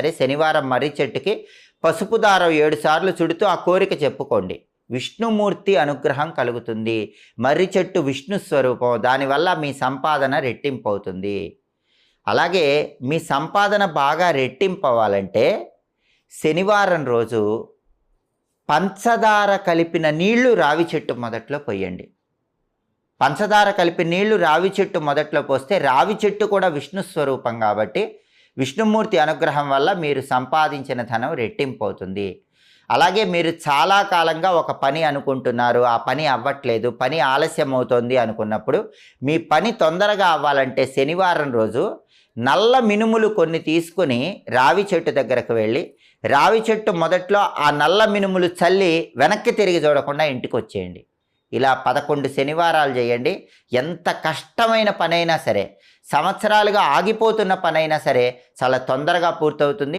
సరే శనివారం మర్రి చెట్టుకి పసుపు దారం ఏడు సార్లు చుడుతూ ఆ కోరిక చెప్పుకోండి. విష్ణుమూర్తి అనుగ్రహం కలుగుతుంది. మర్రి చెట్టు విష్ణు స్వరూపం. దానివల్ల మీ సంపాదన రెట్టింపు అవుతుంది అలాగే మీ సంపాదన బాగా రెట్టింపు అవ్వాలంటే శనివారం రోజు పంచదార కలిపిన నీళ్ళు రావి చెట్టు మొదట్లో పోయండి. పంచదార కలిపి నీళ్ళు రావి చెట్టు మొదట్లో పోస్తే రావి చెట్టు కూడా విష్ణు స్వరూపం కాబట్టి విష్ణుమూర్తి అనుగ్రహం వల్ల మీరు సంపాదించిన ధనం రెట్టింపు అవుతుంది అలాగే మీరు చాలా కాలంగా ఒక పని అనుకుంటున్నారు. ఆ పని అవ్వట్లేదు. పని ఆలస్యం అవుతోంది అనుకున్నప్పుడు మీ పని తొందరగా అవ్వాలంటే శనివారం రోజు నల్ల మినుములు కొన్ని తీసుకుని రావి చెట్టు దగ్గరకు వెళ్ళి రావి చెట్టు మొదట్లో ఆ నల్ల మినుములు చల్లి వెనక్కి తిరిగి చూడకుండా ఇంటికి వచ్చేయండి ఇలా పదకొండు శనివారాలు చేయండి. ఎంత కష్టమైన పనైనా సరే సంవత్సరాలుగా ఆగిపోతున్న పనైనా సరే చాలా తొందరగా పూర్తవుతుంది.